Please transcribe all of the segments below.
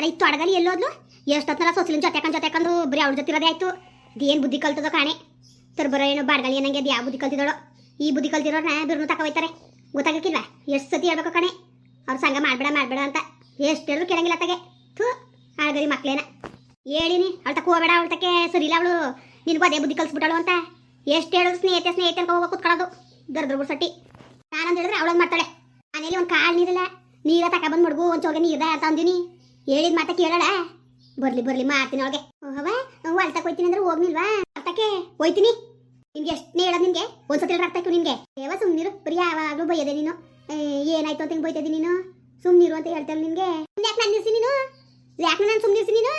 ಅಲ್ಲ ಇತ್ತು ಅಡಗಲಿ ಎಲ್ಲೋದ್ಲು? ಎಷ್ಟೊತ್ತಲ್ಲ ಸೊಸಲಿನ ಜೊತೆ ಜೊತೆ ಕಂಡು ಬರೀ ಅವ್ಳ ಜೊತೆ ಇರೋದೇ ಆಯ್ತು. ಏನು ಬುದ್ಧಿ ಕಲ್ತದೋ ಕಾಣೆ. ತರ್ಬರ ಏನೋ ಬಾಡ್ಗಲಿ ಏನಂಗೆ ಯಾವ ಬುದ್ಧಿ ಕಲ್ತಿದಳು? ಈ ಬುದ್ಧಿ ಕಲ್ತಿರೋರ್ನ ಬಿರ್ನು ತಕ ಹೋಯ್ತಾರೆ. ಗೊತ್ತಾಗಕ್ಕಿಲ್ವಾ ಎಷ್ಟು ಸತಿ ಹೇಳ್ಬೇಕು ಕಣೆ. ಅವ್ರ ಸಂಘ ಮಾಡ್ಬೇಡ ಮಾಡ್ಬೇಡ ಅಂತ. ಎಷ್ಟು ಹೇಳಿದ್ರು ಕೇಳಂಗಿಲ್ಲ ತಗೆ ಥೂ ಆಡಗರಿ ಮಕ್ಳೇನ. ಹೇಳಿನಿ ಅವಳ ತಕ್ಕ ಹೋಗ್ಬೇಡ, ಅವಳ ತಕ್ಕೆ ಸರಿ ಇಲ್ಲ ಅವಳು. ನಿನಗೂ ಅದೇ ಬುದ್ಧಿ ಕಲ್ಸ್ಬಿಟ್ಟಳು ಅಂತ. ಎಷ್ಟು ಹೇಳಿದ್ರು ಸ್ನೇಹಿತೆ ಸ್ನೇಹಿತೆ ಅಂತ ಹೋಗೋ ಕೂತ್ಕೊಳ್ಳೋದು ದರ್ದ್ರ ಬಿಡ್ಸಟ್ಟಿ ನಾನಂತ ಹೇಳಿದ್ರೆ ಅವಳೊಂದು ಮಾಡ್ತಾಳೆ. ಮನೇಲಿ ಒಂದು ಕಾಳು ನೀರಿಲ್ಲ. ನೀರ ತಗೊಬಂದು ಮಡ್ಗು ಒಂದು ಚೋಗೆ ನೀರ್ದ ಅಂತ ಅಂದಿನಿ. ಹೇಳಿದ ಮಾತ ಕೇಳೋಣ. ಬರ್ಲಿ ಬರ್ಲಿ, ಮಾಡ್ತೀನಿ ಅವಳಿಗೆ. ಹವ? ಅಳ್ತಕ್ ಹೋಯ್ತೀನಿ ಅಂದ್ರೆ ಹೋಗ್ನಿಲ್ವಾ? ಅರ್ಥಕ್ಕೆ? ಹೋಯ್ತೀನಿ. ನಿನ್ಗೆ ಎಷ್ಟನೇ ಹೇಳೋದು ನಿನ್ಗೆ ಒಂದ್ಸತಿ ಹೇಳಿ ಅರ್ಥಕ್ಕೆ ನಿನ್ಗೆ ಸುಮ್ನಿರು. ಬರೀ ಯಾವಾಗಲೂ ಬೈಯದೆ ನೀನು. ಏನಾಯ್ತು ಅಂತ ಹಿಂಗೆ ನೀನು? ಸುಮ್ನಿರು ಅಂತ ಹೇಳ್ತೇವೆ ನಿನ್ಗೆ. ಯಾಕೆ ನಾನು ನಿಲ್ಸಿ ನೀನು? ಯಾಕೆ ನಾನು ಸುಮ್ನಿರ್ಸಿ ನೀನು?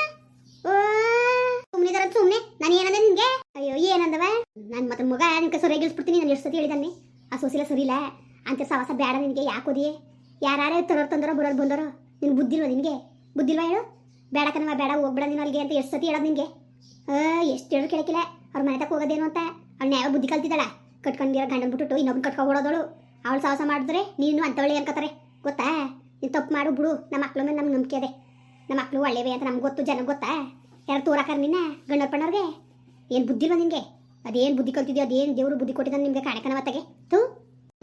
ಸುಮ್ನಿದಾರ ಸುಮ್ನೆ. ನಾನು ಏನಂದೆ ನಿನ್ಗೆ? ಅಯ್ಯೋ, ಏನಂದವ? ನನ್ನ ಮತ್ತೆ ಮಗ ನಿನ್ಗೆ ಸರಿಯಾಗಿ ಇಳಿಸ್ಬಿಡ್ತೀನಿ ನಾನು ಎಷ್ಟು ಸತಿ ಹೇಳಿದಾನೆ ಆ ಸೊಸಿಲ ಸರಿಲ್ಲ ಅಂತ ಸವಾಸ ಬೇಡ ನಿನಗೆ ಯಾಕೋದಿ ಓದಿ ಯಾರೇ ತರೋರು ತಂದರೋ, ಬರೋರು ಬಂದರೋ, ನಿನ್ ಬುದ್ಧಿರೋ ನಿನಗೆ? ಬುದ್ಧಿಲ್ವ ಹೇಳು ಬೇಡ ಕಣವ ಬೇಡ, ಹೋಗ್ಬೇಡ ನೀನು ಅಲ್ಲಿಗೆ ಅಂತ ಎಷ್ಟು ಸತಿ ಹೇಳೋದು ನಿನಗೆ? ಎಷ್ಟು ಹೇಳು ಕೇಳಕ್ಕಿಲ್ಲ. ಅವ್ರ ಮನೆ ತಕ್ಕ ಹೋಗೋದೇನು ಅಂತ? ಅವ್ಳನ್ನ ಯಾವ ಬುದ್ಧಿ ಕಲ್ತಿದ್ದಾಳ. ಕಟ್ಕೊಂಡಿರೋ ಗಂಡನ್ ಬಿಟ್ಟು ಇನ್ನೊಬ್ಬನ ಕಟ್ಕೊಬಿಡೋದಳು ಅವಳು ಸಾಹಸ ಮಾಡಿದ್ರೆ ನೀನು ಅಂಥವಳಿ ಅನ್ಕೋತಾರೆ. ಗೊತ್ತಾ? ನೀನು ತಪ್ಪು ಮಾಡು, ಬಿಡು. ನಮ್ಮ ಮಕ್ಳ ಮೇಲೆ ನಮ್ಗೆ ನಂಬಿಕೆ ಅದೆ ನಮ್ಮ ಮಕ್ಳು ಒಳ್ಳೆವೆ ಅಂತ ನಮ್ಗೆ ಗೊತ್ತು ಜನ ಗೊತ್ತಾ? ಯಾರು ತೋರಾಕಾರ ನಿನ್ನ ಗಂಡಪ್ಪಣ್ಣವ್ರಿಗೆ ಏನು ಬುದ್ಧಿಲ್ವ ನಿನಗೆ? ಅದೇನು ಬುದ್ಧಿ ಕಲ್ತಿದ್ಯೋ, ಅದೇನು ದೇವರು ಬುದ್ಧಿ ಕೊಟ್ಟಿದ್ದಾನೆ ನಿಮಗೆ ಕಾಣಕನ ಮತ್ತಾಗೆ ತು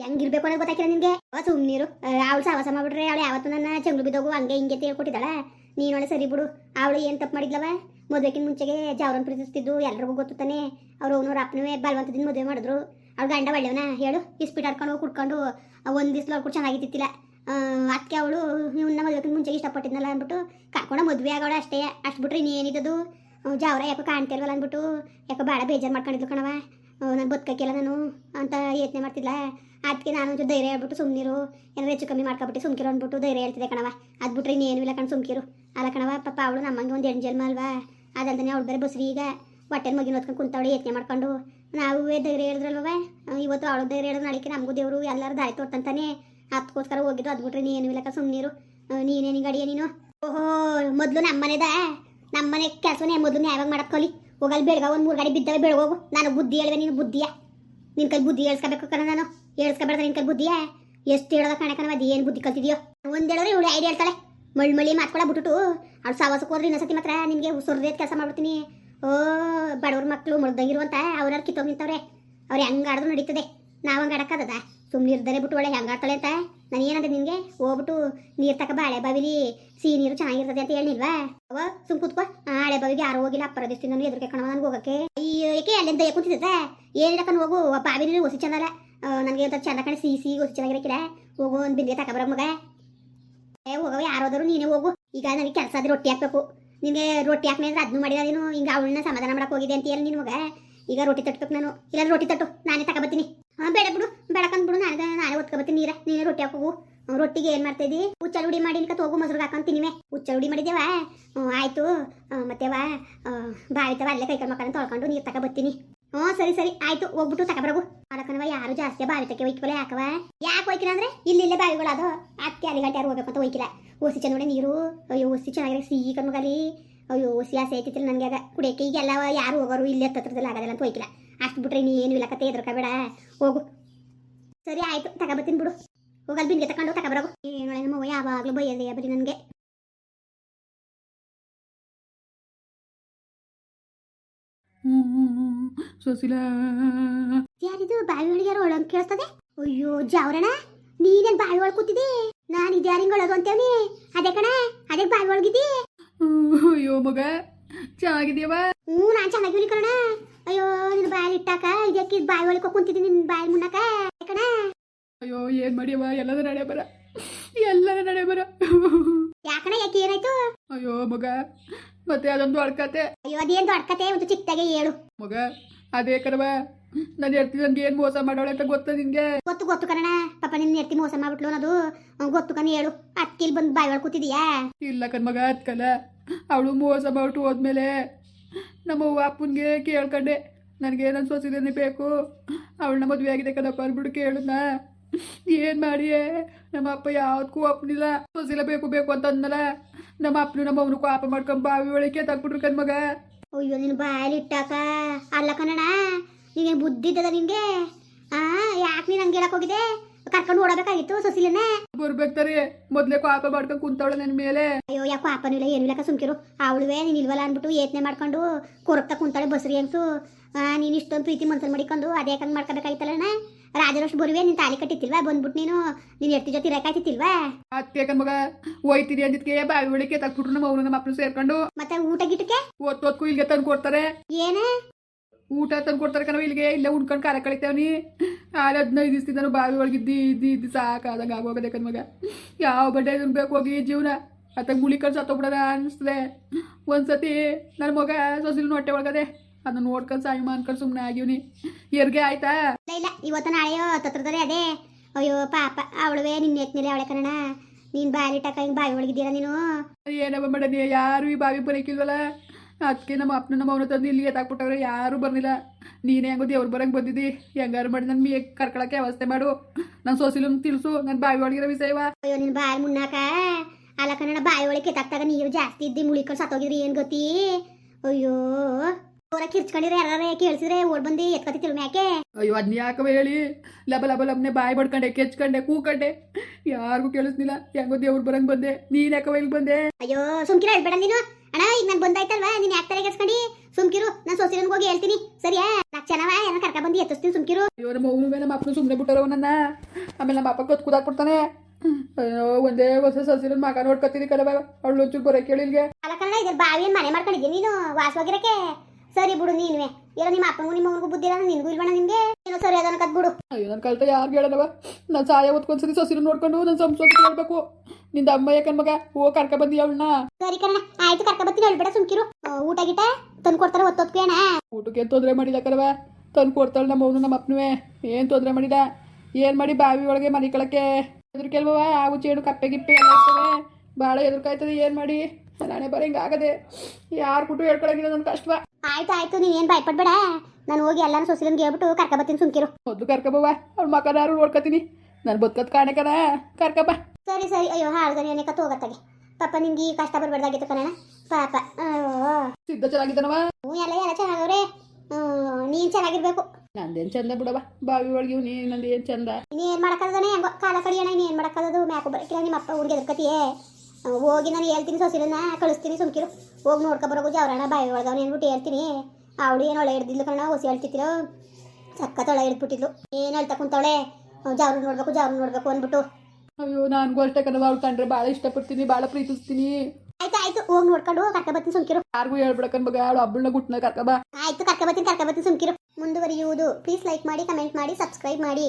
ಹೆಂಗಿರ್ಬೇಕು ಅನ್ನೋದು ಗೊತ್ತಾಗಿಲ್ಲ ನಿನಗೆ? ಸುಮ್ನಿರು ಅವಳು ಸಾಹಸ ಮಾಡ್ಬಿಟ್ರೆ ಅವಳು ಯಾವತ್ತು ನನ್ನ ಚಂಗ್ಳು ಬಿದ್ದೋಗು, ಹಂಗೆ ಹಿಂಗೆ ನೀನೊಳೆ ನೀನು ಒಳ್ಳೆ ಸರಿ ಬಿಡು. ಅವಳು ಏನು ತಪ್ಪು ಮಾಡಿದ್ಲವ? ಮದುವೆಗಿನ ಮುಂಚೆಗೆ ಜಾವ್ರನ್ ಪ್ರೀತಿಸ್ತಿದ್ದು ಎಲ್ರಿಗೂ ಗೊತ್ತು ತಾನೆ. ಅವ್ರು ಅವನವ್ರ ಅಪ್ಪನವೇ ಬಲವಂತದಿಂದ ಮದುವೆ ಮಾಡಿದ್ರು. ಅವ್ಳು ಗಂಡ ಒಳ್ಳೆಯವನ ಹೇಳು? ಇಸ್ಪೀಟ್ ಆಡ್ಕೊಂಡು ಹೋಗಿ ಕುಡ್ಕೊಂಡು ಒಂದು ದಿವ್ಸ ಅವ್ರು ಕೂಡ ಚೆನ್ನಾಗಿದ್ದಿತ್ತಿಲ್ಲ ಅದಕ್ಕೆ ಅವಳು ಇವನ್ನ ಮದುವೆಗಿನ ಮುಂಚೆಗೆ ಇಷ್ಟಪಟ್ಟಿದ್ನಲ್ಲ ಅಂದ್ಬಿಟ್ಟು ಕರ್ಕೊಂಡು ಮದುವೆ ಆಗೋಳ ಅಷ್ಟೇ. ಅಷ್ಟು ಬಿಟ್ರೆ ಇನ್ನೇನಿದ್ದದು ಜಾವ್ರ ಯಾಕೋ ಕಾಣ್ತಿಲ್ವಲ್ಲ ಅಂದ್ಬಿಟ್ಟು. ಯಾಕೋ ಭಾಳ ಬೇಜಾರು ಮಾಡ್ಕೊಂಡಿದ್ಲು ಕಣವ ನಾನು ಬದ್ಕಕ್ಕೆಲ್ಲ ನಾನು ಅಂತ ಯೋಚನೆ ಮಾಡ್ತಿಲ್ಲ ಅದಕ್ಕೆ ನಾನು ಒಂಚೂರು ಧೈರ್ಯ ಹೇಳ್ಬಿಟ್ಟು ಸುಮ್ಮನಿರು ಏನಾದ್ರು ಹೆಚ್ಚು ಕಮ್ಮಿ ಮಾಡ್ಕೊಬಿಟ್ಟು ಸುಮ್ಕಿರು ಅಂದ್ಬಿಟ್ಟು ಧೈರ್ಯ ಹೇಳ್ತಿದ್ದೆ ಕಣವ ಅದು ಬಿಟ್ರೆ ಇನ್ನೇನು ಇಲ್ಲ ಕಣ್ ಸುಮ್ಕಿರು. ಅಲ್ಲ ಕಣವ ಪಾಪ ಅವಳು ನಮ್ಮಂಗೆ ಒಂದು ಹೆಣ್ಣು ಜನ್ಮ ಅಲ್ವಾ? ಅದಲ್ದೇ ಅವಳು ಬೇರೆ ಬಸ್ರಿ ಈಗ ಹೊಟ್ಟೆ ಮಗಿನ ಹೊತ್ಕೊಂಡು ಕುಂತವಳು ಯೋಚನೆ ಮಾಡ್ಕೊಂಡು. ನಾವು ಧೈರ್ಯ ಹೇಳಿದ್ರಲ್ವ ಇವತ್ತು ಅವಳು ಧೈರ್ಯ ಹೇಳಿದ್ರೆ ನಾಳೆಗೆ ನಮಗೂ ದೇವರು ಎಲ್ಲರೂ ದಾರಿ ತೋರ್ತಂತಾನೆ. ಅದಕ್ಕೋಸ್ಕರ ಹೋಗಿದ್ದು ಅದು ಬಿಟ್ರೆ ನೀನು ಇಲ್ಲ ಸುಮ್ಮನಿರು ನೀನೇನು ಗಡಿಯ ನೀನು ಓಹೋ, ಮೊದಲು ನಮ್ಮನೆದ? ನಮ್ಮನೆ ಕೆಲಸನೇ ಮೊದಲು ಯಾವಾಗ ಮಾಡಕ್ ಹೋಗಲ್ಲಿ ಬೆಳಗ ಒಂದು ಮೂರು ಗಾಡಿ ಬೇಡ ಹೋಗು? ನಾನು ಬುದ್ಧಿ ಹೇಳಿದೆ, ನೀನು ಬುದ್ಧಿಯ? ನಿನ್ ಕೈ ಬುದ್ಧಿ ಹೇಳ್ಸ್ಕೋಬೇಕು ಕಣ ನಾನು. ಹೇಳ್ಸ್ಕೊಬೇಡ ನಿನ್ ಕೈ ಬುದ್ಧಿಯ? ಎಷ್ಟು ಹೇಳೋದ ಕಣ ಅದು ಏನು ಬುದ್ಧಿ ಕಲ್ತಿದ್ಯೋ? ಒಂದು ಹೇಳಿದ್ರೆ ಇವಳು ಐಡಿಯಾ ಹೇಳ್ತಾಳೆ. ಮಳ್ ಮಳಿ ಮಾತ್ಕೊಳ ಬಿಟ್ಬಿಟ್ಟು ಅವ್ಳು ಸಾವಾಸಕ್ಕೆ ಹೋದ್ರೆ ಇನ್ನೊಂದ್ಸತಿ ಮಾತ್ರ ನಿನಗೆ ಉಸುರ್ದೇದ್ ಕೆಲಸ ಮಾಡ್ಬಿಡ್ತೀನಿ. ಓ, ಬಡವ್ರ ಮಕ್ಕಳು ಮುಳ್ದಂಗಿರುವಂತ ಅವ್ರವ್ರು ಕಿತ್ತೋಗಿ ನಿಂತವ್ರೆ. ಅವ್ರು ಹೆಂಗ್ ಆಡಿದ್ರು ನಡೀತದೆ. ನಾವು ಹಂಗೆ ಆಡಕ್ಕದ ಸುಮ್ಮನೆ ಇರ್ದರೆ ಬಿಟ್ಟು ಒಳ್ಳೆ ಹೆಂಗೆ ಆಡ್ತಾಳೆ ಅಂತ. ನಾನು ಏನಂದೆ ನಿನಗೆ? ಹೋಗ್ಬಿಟ್ಟು ನೀರು ತಕ ಬಾಳೆ ಬಾವಿಲಿ ಸಿಹಿ ನೀರು ಚೆನ್ನಾಗಿರ್ತದೆ ಅಂತ ಹೇಳಿಲ್ವಾ? ಅವ ಸುಮ್ ಕೂತ್ಕೋ. ಹಳೆ ಬಾವಿಗೆ ಯಾರು ಹೋಗಿಲ್ಲ. ಅಪ್ಪರ ದಿಸ್ತಿ ನಾನು ಎದುರು ಕಣ ನನಗೆ ಹೋಗಕ್ಕೆ. ಅಯ್ಯೋ ಏಕೆ ಅಲ್ಲಿಂದ ದಯ ಕುಂತಿದ್ದೆ? ಏನಿಲ್ಲ ಕಣ್ ಹೋಗು. ಬಾವಿ ನೀರು ಹೊಸಿ ಚಂದಲ್ಲ. ನನಗೆ ಅಂತ ಚಂದ ಕಣೆ ಸಿಹಿ ಸಿಹಿ ಹೊಸಿ ಚೆನ್ನಾಗಿರಕ್ಕಿಲ್ಲ ಹೋಗು, ಒಂದು ಬಿಂದಿಗೆ ತಕ ಮಗ. ಏ ಹೋಗವ ಯಾರೋದ್ರು ನೀನೇ ಹೋಗು. ಈಗ ನನಗೆ ಕೆಲಸ ಆದ್ರೆ ರೊಟ್ಟಿ ಹಾಕ್ಬೇಕು. ನಿನಗೆ ರೊಟ್ಟಿ ಹಾಕ್ನೆ ಅಂದ್ರೆ ಅದನ್ನು ಮಾಡಿದ ನೀನು. ಹಿಂಗೆ ಅವಳನ್ನ ಸಮಾಧಾನ ಮಾಡಕ್ಕೆ ಹೋಗಿದೆ ಅಂತ ಹೇಳಿ ನಿನ್ ಮಗ. ಈಗ ರೊಟ್ಟಿ ತಟ್ಬೇಕು ನಾನು. ಇಲ್ಲ ರೊಟ್ಟಿ ತಟ್ಟು. ನಾನೇ ತಗೊಬತ್ತೀನಿ ಹಾಂ, ಬೇಡ ಬಿಡು. ಬೆಳಕಂದ್ ಬಿಡು. ನಾಳೆ ನಾಳೆ ಒತ್ಕೊಬತ್ತೀನಿ ನೀರ. ನೀನೇ ರೊಟ್ಟಿ ಹಾಕೋವು ರೊಟ್ಟಿಗೆ ಏನು ಮಾಡ್ತಾ ಇದ್ದಿ ಹುಚ್ಚ ಉಡಿ ಮಾಡಿ ನಿನ್ಕ ಹೋಗು ಮೊಸರು ಹಾಕೊಂತಿನಿವೆ ಹುಚ್ಚ ಉಡಿ ಮಾಡಿದ್ದೇವ? ಆಯ್ತು. ಮತ್ತೆವ? ಬಾವಿತವ ಅಲ್ಲೇ ಕೈಕಲ್ ಮಕ್ಕಳನ್ನ ತೊಳ್ಕೊಂಡು ನೀರು ಬರ್ತೀನಿ. ಹ್ಞೂ ಸರಿ ಸರಿ. ಆಯ್ತು, ಹೋಗ್ಬಿಟ್ಟು ತಗೊಬರಗು ಅದಕ್ಕನವ ಯಾರು ಜಾಸ್ತಿ ಬಾವಿ ತಕ್ಕೆ ಒಯ್ಕಲೆ ಯಾಕವ ಯಾಕೆ ಒಯ್ಕಿಲ್ಲ ಅಂದ್ರೆ ಇಲ್ಲಿ ಇಲ್ಲೇ ಬಾವಿಗಳು ಅದು ಅದಕ್ಕೆ ಅಲ್ಲಿ ಯಾರು ಹೋಗ್ಬೇಕು ಅಂತ ಒಯ್ಕಿಲ್ಲ. ಓಸಿ ಚೆನ್ನೋಡೆ ನೀರು. ಅಯ್ಯೋ, ಓಸಿ ಚೆನ್ನಾಗಿ ಸಿಹಿ ಕಣ್ಮಗಲಿ ಅಯ್ಯೋ, ಓಸಿ ಆಸೆ ಐತಿತ್ತಿಲ್ಲ ನನಗೆ ಆಗ ಕುಡಿಯಕ್ಕೆ ಈಗೆಲ್ಲ ಯಾರು ಹೋಗೋರು ಇಲ್ಲಿ ಹತ್ತತ್ರದಲ್ಲಿ ಆಗೋದಿಲ್ಲ ಅಂತ ಹೋಯ್ಕಿಲ್ಲ ಅಷ್ಟು ಬಿಟ್ರೆ ನೀ ಏನು ಇಲ್ಲ ಕತೆ ಎದ್ರಕಬೇಡ ಹೋಗು. ಸರಿ ಆಯ್ತು. ತಗೊಬತ್ತೀನಿ ಬಿಡು. ಹೋಗಲ್ ಬಿನ್ಗೆ ತಗೊಂಡು ತಗೊಬರಗು ಏನು ನಮ್ಮ ಯಾವಾಗಲೂ ಬೈಯದೆ ಬರೀ ನನಗೆ. ಸೊಸಿಲ. ಯಾರಿದು? ಬಾವಿ ಒಳಗೆ ಯಾರು ಒಳಗೆ ಕೇಳಿಸ್ತದೆ? ಅಯ್ಯೋ ಜಾವ್ರಣ. ನೀನೇನ್ ಬಾವಿ ಒಳಗೆ ಕೂತಿದ್ದಿ? ನಾನು ಇದ್ಯಾರಿಂಗ್ ಒಳಗು ಅಂತೇವನಿ? ಅದೇ ಕಣ ಅದೇ ಬಾವಿ ಒಳಗಿದ್ದಿ? ಅಯ್ಯೋ ಮಗ ಚೆನ್ನಾಗಿದ್ಯವ ಹ್ಞೂ ನಾನು ಚೆನ್ನಾಗಿ ಕಣ ಅಯ್ಯೋ ನಿನ್ನ ಬಾಯಲ್ಲಿ ಇಟ್ಟಾಕ? ಇದಕ್ಕೆ ಬಾಯಿ ಒಳಗೆ ಕುಂತಿದ್ದೀನಿ ನಿನ್ನ ಬಾಯಿ ಮುನ್ನಕ ಕಣ. ಅಯ್ಯೋ ಏನ್ ಮಾಡಿಯವ ಎಲ್ಲದ ನಡೆ ಬರ ಎಲ್ಲರ ನಡೆ ಬರ ಯಾಕಣ ಯಾಕೆ ಏನಾಯ್ತು? ಅಯ್ಯೋ ಮಗ ಮತ್ತೆ ಅದೊಂದು ಅಡ್ಕತೆ ಅಯ್ಯೋ ಅದೇನ್ ಅಡ್ಕತೆ ಕತೆ? ಒಂದು ಚಿಕ್ಕದಾಗೆ ಹೇಳು. ಮಗ ಅದೇ ಕಣವ ನಾನು ಹೆರ್ತಿ ನನ್ಗೆ ಏನ್ ಮೋಸ ಮಾಡೋಳೆ ಅಂತ ಗೊತ್ತ ನಿನ್ಗೆ ಗೊತ್ತು ಗೊತ್ತು ಕಣ ಪಾಪ ನಿನ್ನ ಹೆರ್ತಿ ಮೋಸ ಮಾಡ್ಬಿಟ್ಲು ಅನ್ನೋದು ಗೊತ್ತು ಕಣ ಹೇಳು. ಅಕ್ಕಿ ಇಲ್ಲಿ ಬಂದು ಬಾಯಿ ಒಳಗೆ ಕೂತಿದೀಯಾ? ಇಲ್ಲ ಕಣ್ ಮಗ ಅತ್ಕಲ ಅವಳು ಮೋಸ ಮಾಡ್ಬಿಟ್ಟು ಹೋದ್ಮೇಲೆ ನಮ್ಮ ಅಪ್ಪನಿಗೆ ಕೇಳ್ಕೊಂಡೆ. ನನಗೆ ನನ್ನ ಸೊಸಿದೇನೆ ಬೇಕು? ಅವಳನ್ನ ಮದುವೆ ಆಗಿದೆ ಕಣಪ್ಪ ಅಂದ್ಬಿಟ್ಟು ಕೇಳುದ ಏನು ಮಾಡಿಯೇ? ನಮ್ಮ ಅಪ್ಪ ಯಾವ್ದಕ್ಕೂ ಅಪ್ಪನಿಲ್ಲ ಸೊಸಿಲ ಬೇಕು ಬೇಕು ಅಂತ ಅಂದಲ್ಲ ನಮ್ಮ ಅಪ್ಪನು ನಮ್ಮ ಅವನು ಪಾಪ ಮಾಡ್ಕೊಂಡು ಬಾವಿ ಒಳಗೆ ತಗ್ಬಿಟ್ರು ಕಣ್ ಮಗ. ಅಯ್ಯೋ ನಿನ್ನ ಬಾಯಲ್ಲಿ ಇಟ್ಟಾಕ? ಅಲ್ಲ ಕನ್ನಡ ನೀನೇನು ಬುದ್ಧಿ ಇದ್ದದ ನಿಂಗೆ? ಆ, ಯಾಕೆ ನೀನು ಹಂಗೆ ಹೋಗಿದೆ ಕರ್ಕೊಂಡು ಓಡಬೇಕಾಗಿತ್ತು ಸೊಸಿಲನ್ನ. ಬರ್ಬೇಕ್ತಾರೆ ಮೊದ್ಲೇ ಕಾಪ ಮಾಡ್ಕೊಂಡು ಕುಂತವಳೆ ನನ್ ಮೇಲೆ. ಅಯ್ಯೋ ಯಾಕೋ ಅಪ್ಪನೂ ಇಲ್ಲ ಏನೂ ಇಲ್ಲ ಸುಮ್ಕಿರು. ಅವಳುವೆ ನೀನು ಇಲ್ವಲ್ಲ ಅಂದ್ಬಿಟ್ಟು ಯತ್ನೆ ಮಾಡ್ಕೊಂಡು ಕೊರಕ್ತಾ ಕುಂತಾಳೆ ಬಸ್ರಿ ಹೆಂಗ್ಸು ನೀನ್ ಇಷ್ಟೊಂದು ಪ್ರೀತಿ ಮನ್ಸಲ್ಲಿ ಮಾಡಿಕೊಂಡು ಅದೇ ಯಾಕಂಗೆ ಮಾಡ್ಕೋಬೇಕಾಗಿತ್ತಲ್ಲಣ್ಣ ರಾಜರಷ್ಟು ಬರುವೆ ನೀನ್ ತಾಲಿ ಕಟ್ಟಿತ್ತಿಲ್ವಾ? ಬಂದ್ಬಿಟ್ಟು ನೀನು. ನೀನು ಎಷ್ಟು ಜೊತೆ ಇರಕಾಯ್ತಿತ್ತಿಲ್ವಾ ಅದಕ್ಕೆ ಕಣ್ ಮಗ ಹೋಯ್ತಿರಿ ಅಂದಿದ್ಕೆ? ಬಾವಿ ಒಳಗೆ ತಗ್ಬಿಟ್ರು ನಮ್ಮ ಅವ್ರು ನಮ್ಮ ಅಪ್ಪನ ಸೇರ್ಕೊಂಡು. ಮತ್ತೆ ಊಟ ಗಿಟಕ್ಕೆ ಒತ್ತು ಹೊತ್ಕು ಇಲ್ಲಿಗೆ ತಂದು ಕೊಡ್ತಾರೆ ಏನೇ? ಊಟ ತಂದು ಕೊಡ್ತಾರೆ ಕಣವ ಇಲ್ಲಿಗೆ. ಇಲ್ಲೇ ಉಣ್ಕೊಂಡು ಕಾಲ ಕಳಿತೇವನಿ. ಆಲೆ ಹದಿನೈದು ದಿವಸದಿಂದ ನಾನು ಬಾವಿ ಒಳಗೆ ಇದ್ದಿ ಇದ್ದಿ. ಸಾಕಾದಂಗೆ ಆಗೋಗದೆ ಮಗ. ಯಾವ ಬಡ್ಡೆ ಬೇಕು ಹೋಗಿ ಜೀವನ. ಅತ್ತ ಗುಳಿ ಕಳ್ಸಿ ಸತ್ತೋಗ್ಬಿಡೋದ ಅನಿಸ್ತದೆ. ಒಂದ್ಸತಿ ನನ್ನ ಮಗ ಸೊಸಿಲು ಹೊಟ್ಟೆ ಒಳಗದೆ. ಅದನ್ನ ನೋಡ್ಕೊಂಡು ಸಾಯಿ ಅನ್ಕೊಂಡು ಸುಮ್ಮನೆ ಆಗಿವ್ನಿ. ಎರ್ಗೆ ಆಯ್ತಾ? ಇಲ್ಲ ಇಲ್ಲ. ಇವತ್ತು ನಾಳೆಯೋ ತತ್ರದರೆ ಅದೇ. ಅಯ್ಯೋ ಪಾಪ. ಅವಳುವೆ ನಿನ್ನ ಎತ್ನಿಲ್ಲ ಅವಳೆ ಕಣ ನೀನು ಬಾಲಿ ಟಕ ಹಿಂಗೆ ಬಾವಿ ಒಳಗಿದ್ದೀರಾ ನೀನು? ಏನವ ಮಾಡನಿ ಯಾರು ಈ ಬಾವಿ ಬರೋಕ್ಕಿಲ್ವಲ್ಲ ಅದಕ್ಕೆ ನಮ್ಮ ಅಪ್ಪನ ನಮ್ಮ ಅವನ ತಂದು ಇಲ್ಲಿ ಎತ್ತಾಕ್ಬಿಟ್ಟವ್ರೆ ಯಾರು ಬರ್ಲಿಲ್ಲ. ನೀನೇ ಹೆಂಗೋ ದೇವ್ರು ಬರಂಗೆ ಬಂದಿದ್ದಿ. ಹೆಂಗಾರು ಮಾಡಿ ನನ್ನ ಮೀ ಕರ್ಕೊಳಕ್ಕೆ ವ್ಯವಸ್ಥೆ ಮಾಡು. ನನ್ನ ಸೋಸಿಲು ತಿಳಿಸು ನನ್ನ ಬಾವಿ ಒಳಗಿರೋ ವಿಷಯವ. ಅಯ್ಯೋ ನಿನ್ನ ಬಾಯಿ ಮುನ್ನಾಕ? ಅಲ್ಲ ಕನ್ನಡ ಬಾಯಿ ಒಳಗೆ ಕೆತ್ತಾಕ್ತಾಗ ನೀರು ಜಾಸ್ತಿ ಇದ್ದಿ ಮುಳಿಕೊಂಡು ಸತ್ತೋಗಿದ್ರಿ ಏನು ಗೊತ್ತಿ? ಅಯ್ಯೋ ಅವರ ಕಿರ್ಚ್ಕೊಂಡಿರ ಯಾರ ಕೇಳಿಸಿದ್ರೆ ಓಡ್ ಬಂದು ಎತ್ಕೊತಿತ್ತಿಲ್ ಮ್ಯಾಕೆ ಅಯ್ಯೋ ಅದ್ನ ಯಾಕವ ಹೇಳಿ? ಲಬ ಲಬ ಲಬ್ನೆ ಬಾಯಿ ಬಡ್ಕಂಡೆ ಕೆಚ್ಕೊಂಡೆ ಕೂಕಂಡೆ. ಯಾರಿಗೂ ಕೇಳಿಸ್ನಿಲ್ಲ ಹೆಂಗೋ ದೇವ್ರು ಬರಂಗ್ ಬಂದೆ. ನೀನ್ ಯಾಕವ ಇಲ್ಲಿ ಬಂದೆ? ಅಯ್ಯೋ ಸುಮ್ಕಿರ ಹೇಳ್ಬೇಡ ನೀನು? ಅಣ್ಣ ಈಗ ನಾನು ಬಂದಾಯ್ತಲ್ವಾ? ನೀನು ಯಾಕೆ ತಲೆ ಕೆಡ್ಸ್ಕೊಂಡು? ಸುಮ್ಕಿರು ನಾನು ಸೊಸಿರನ್ಗೆ ಹೋಗಿ ಹೇಳ್ತೀನಿ. ಸರಿಯಾ? ನಾಲ್ಕು ಜನವ ಏನೋ ಕರ್ಕ ಬಂದು ಎತ್ತಿಸ್ತೀನಿ ಸುಮ್ಕಿರು. ಅಯ್ಯೋ ನಮ್ಮ ಅವ್ನು ನಮ್ಮ ಅಪ್ಪನ ಸುಮ್ಮನೆ ಬಿಟ್ಟರು ನನ್ನ ಆಮೇಲೆ ನಮ್ಮ ಅಪ್ಪ ಕತ್ ಕೂದಾಕ್ಬಿಡ್ತಾನೆ ಅಯ್ಯೋ ಒಂದೇ ಹೊಸ ಸಸಿರನ್ ಮಗ ನೋಡ್ಕೊತೀನಿ ಕಲವ ಅವಳು ಒಂಚೂರು ಬರೋ ಕೇಳಿಲ್ಗೆ ಅಲ್ಲ ಕನ್ನಡ ಇದ್ರ ಬಾವಿ ಏನ್ ಮನೆ ಮಾಡ್ಕೊಂಡಿದ್ದೀನಿ ನೀನು? ವಾಸವಾಗಿರಕ್ಕೆ ಸರಿ ಬಿಡು ನೀನುವೆ. ಇರೋ ನಿಮ್ಮ ಅಪ್ಪನಿಗೂ ನಿಮ್ಮ ಅವನಿಗೂ ಬುದ್ಧಿ ಇಲ್ಲ ನಿನ್ಗೂ ಇಲ್ವಣ ನಿನ್ಗೆ? ಏನೋ ಸರಿ ಅದನ್ನ ಕತ್ ಬಿಡು. ಅಯ್ಯೋ ನನ್ನ ಕಲ್ತ ಯಾರು ಹೇಳನವ ನಾನು ಸಾಯ ಹೊತ್ಕೊಂಡ್ಸರಿ ಸೊಸಿನ ನೋಡ್ಕೊಂಡು ನನ್ನ ಸಂಸ್ಕೃತಿ ನೋಡ್ಬೇಕು ನಿಂದ ಅಮ್ಮ ಯಾಕನ್ ಮಗ ಓ ಕರ್ಕ ಬಂದಿ ಅವಳನ್ನ. ಸರಿ ಆಯ್ತು ಕರ್ಕ ಬರ್ತೀನಿ ಹೇಳ್ಬೇಡ ಸುಮ್ಕಿರು. ಊಟ ಗಿಟ ತಂದು ಕೊಡ್ತಾರೆ ಒತ್ತೊತ್ಕು ಅಣ್ಣ ಊಟಕ್ಕೆ ತೊಂದರೆ ಮಾಡಿಲ್ಲ ಕಲವ ತಂದು ಕೊಡ್ತಾಳೆ ನಮ್ಮ ಅವನು ನಮ್ಮ ಅಪ್ಪನುವೆ. ಏನು ತೊಂದರೆ ಮಾಡಿದ ಏನ್ ಮಾಡಿ ಬಾವಿ ಒಳಗೆ ಮನೆ ಕಳಕ್ಕೆ? ಎದುರು ಕೆಲವ ಆವು ಚೇಡು ಕಪ್ಪೆ ಗಿಪ್ಪೆ ಎಲ್ಲ ಇರ್ತವೆ. ಭಾಳ ಎದುರ್ಕಾಯ್ತದೆ ಏನು ಮಾಡಿ? ನಾನೇ ಬರ ಹಿಂಗಾಗದೆ ಯಾರು ಕೊಟ್ಟು ಹೇಳ್ಕೊಳಂಗಿಲ್ಲ ನನ್ನ ಕಷ್ಟವ. ಆಯ್ತು ಆಯ್ತು ನೀನ್ ಏನ್ ಭಯಪಡ್ಬೇಡ. ನಾನು ಹೋಗಿ ಎಲ್ಲಾನು ಸೊಸಿಲನ್ಗೆ ಹೇಳ್ಬಿಟ್ಟು ಕರ್ಕ ಬರ್ತೀನಿ ಸುಮ್ಕಿರು. ಮೊದಲು ಕರ್ಕಬವ ಅವ್ರ ಮಕ್ಕನ ಯಾರು ನೋಡ್ಕೊತೀನಿ. ನಾನು ಬದುಕತ್ ಕಾಣಕನ ಕರ್ಕಬ ಸರಿ ಸರಿ ಅಯ್ಯೋ ಹಾಳ್ದನಿ ಅನೇಕ ತೋಗತ್ತಾಗೆ ಪಾಪ ನಿಂಗೆ ಈ ಕಷ್ಟ ಬರ್ಬಾರ್ದಾಗಿತ್ತು ಕಣಣ ಪಾಪ. ಸಿದ್ಧ ಚೆನ್ನಾಗಿದ್ದಾನವ? ಹ್ಞೂ ಎಲ್ಲ ಎಲ್ಲ ಚೆನ್ನಾಗವ್ರೆ. ನೀನ್ ಚೆನ್ನಾಗಿರ್ಬೇಕು. ನಂದೇನು ಚಂದ ಬಿಡವ ಬಾವಿ ಒಳಗೆ ನೀನು ನಂದು ಏನು ಚಂದ. ನೀನು ಏನು ಮಾಡಕ್ಕದಾನೆ ಹೆಂಗೋ ಕಾಲ ಕಡಿಯೋಣ ನೀನು ಏನು ಮಾಡಕ್ಕದದು? ಮ್ಯಾಕು ಬರಕಿಲ್ಲ ನಿಮ್ಮ ಅಪ್ಪ ಊರಿಗೆ ಎದ್ಕತಿಯೇ ಹೋಗಿ ನಾನು ಹೇಳ್ತೀನಿ ಸೊಸಿರನ್ನ ಕಳಿಸ್ತೀನಿ ಸುಮ್ಕಿರು. ಹೋಗಿ ನೋಡ್ಕೊ ಬರೋಗು ಜವರಣ ಬಾಯಿ ಒಳಗವನ ಏನ್ಬಿಟ್ಟು ಹೇಳ್ತೀನಿ. ಅವಳು ಏನು ಒಳ್ಳೆ ಹಿಡ್ದಿದ್ಲು ಕಣ ಹೊಸಿ ಹೇಳ್ತಿತ್ತಿರೋ ಸಖತ್ ಒಳ್ಳೆ ಹಿಡ್ಬಿಟ್ಟಿದ್ಲು. ಏನು ಹೇಳ್ತಾ ಕುಂತಾಳೆ ಜವ್ರು ನೋಡ್ಬೇಕು ಜವ್ರು ನೋಡ್ಬೇಕು ಅಂದ್ಬಿಟ್ಟು. ಅಯ್ಯೋ ನಾನು ಅಷ್ಟೇ ಕಣವ ಅವ್ಳು ಕಂಡ್ರೆ ಭಾಳ ಇಷ್ಟಪಡ್ತೀನಿ ಭಾಳ ಪ್ರೀತಿಸ್ತೀನಿ. ಆಯ್ತು ಆಯ್ತು ಹೋಗಿ ನೋಡ್ಕೊಂಡು ಕರ್ಕ ಬರ್ತೀನಿ ಸುಮ್ಕಿರು. ಯಾರಿಗೂ ಹೇಳ್ಬಿಡಕನ್ ಬಗ್ಗೆ ಅವಳು ಹಬ್ಬಳನ್ನ ಗುಟ್ನ ಕರ್ಕಬ ಆಯ್ತು ಕರ್ಕ ಬರ್ತೀನಿ ಕರ್ಕ ಬರ್ತೀನಿ ಸುಮ್ಕಿರು. ಮುಂದುವರಿಯುವುದು. ಪ್ಲೀಸ್ ಲೈಕ್ ಮಾಡಿ ಕಮೆಂಟ್ ಮಾಡಿ ಸಬ್ಸ್ಕ್ರೈಬ್ ಮಾಡಿ.